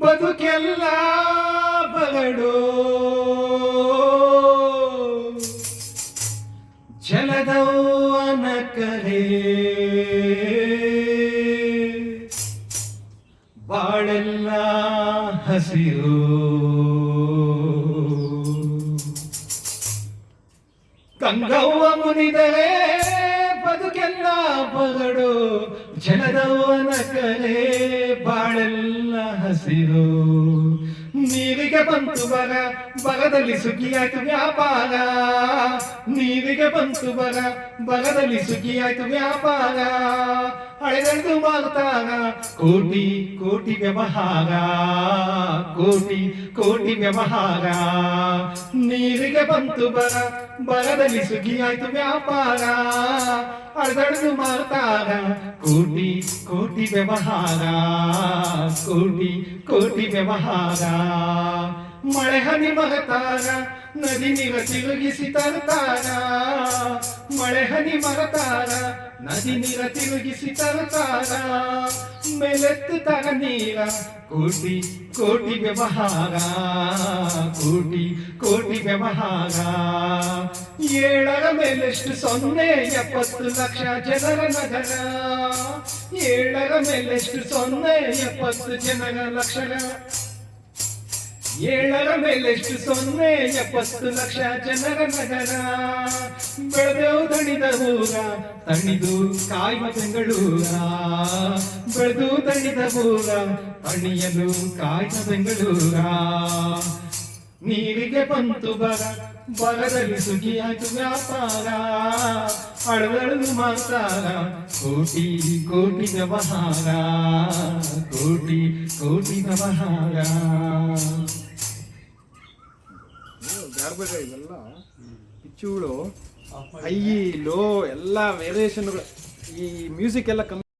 ಎಲ್ಲ ಬಗಡು ಜಲದವನ ಕರೆ ಬಾಳೆಲ್ಲ ಹಸಿರು. ಗಂಗವ್ವ ಮುನಿದರೆ ಬದುಕೆಲ್ಲ ಬಗಡು ಜನದವನ ಕರೆ ಹಸಿರು. ನೀರಿಗೆ ಬಂತು ಬರ, ಬರದಲ್ಲಿ ಸುಗ್ಗಿಯಾಯ್ತು ವ್ಯಾಪಾರ. ನೀರಿಗೆ ಬಂತು ಬರ, ಬರದಲ್ಲಿ ಸುಖಿಯಾಯ್ತು ವ್ಯಾಪಾರ. ಹಳೆದೆಳೆದು ಮಾಡ್ತಾರ ಕೋಟಿ ಕೋಟಿ ವ್ಯವಹಾರ. ಕೋಟಿ ಕೋಟಿ ವ್ಯವಹಾರ. ನೀರಿಗೆ ಬಂತು ಬರ, ಬರದಲ್ಲಿ ಸುಗಿಯಾಯ್ತು ವ್ಯಾಪಾರ. ಅದನ್ನು ಮಾಡ್ತಾರ ಕೋಟಿ ಕೋಟಿ ವ್ಯವಹಾರ. ಕೋಟಿ ಕೋಟಿ ವ್ಯವಹಾರ. ಮಳೆ ಹನಿ ಮಗತಾರ ನದಿ ನೀರ ತಿರುಗಿಸಿ ತರ್ತಾರ ಮಳೆ ಹನಿ ಮರತಾರ, ನದಿ ನೀರ ತಿರುಗಿಸಿ ತರ್ತಾರ ಮೇಲೆತ್ತುತ್ತಾರ ನೀರ ಕೋಟಿ ಕೋಟಿ ವ್ಯವಹಾರ ಕೋಟಿ ಕೋಟಿ ವ್ಯವಹಾರ ಏಳರ ಮೇಲೆಷ್ಟು ಸೊನ್ನೆ ಎಪ್ಪತ್ತು ಲಕ್ಷ ಜನರ ನಗರ ಏಳರ ಮೇಲೆಷ್ಟು ಸೊನ್ನೆ ಎಪ್ಪತ್ತು ಜನರ ಲಕ್ಷರ ಏಳರ ಮೇಲೆಷ್ಟು ಸೊನ್ನೆ ಎಪ್ಪತ್ತು ಲಕ್ಷ ಜನರ ನಗರ. ಬೆಳೆದೆವು ತಣಿದ ಊರ, ತಣಿದು ಕಾಯುವ ಬೆಂಗಳೂರ. ಬೆಳೆದು ತಣಿದ ಊರ, ತಣಿಯಲು ಕಾಯ್ದ ಬೆಂಗಳೂರ. ನೀರಿಗೆ ಬಂತು ಬರ, ಬರದಲ್ಲಿ ಸುಗಿಯಾಯ್ತು ವ್ಯಾಪಾರ. ಅಳದಳು ಮಾಡ್ತಾರ ಕೋಟಿ ಕೋಟಿ ವ್ಯವಹಾರ. ಕೋಟಿ ಕೋಟಿ ವ್ಯವಹಾರ. ಬ್ಯಾಡ್ಬೇಡ್ರಿ ಇವೆಲ್ಲ ಪಿಚ್ಚುಗಳು ಹೈ ಲೋ ಎಲ್ಲ ವೇರಿಯೇಷನ್ಗಳು ಈ ಮ್ಯೂಸಿಕ್ ಎಲ್ಲ ಕಮ್ಮಿ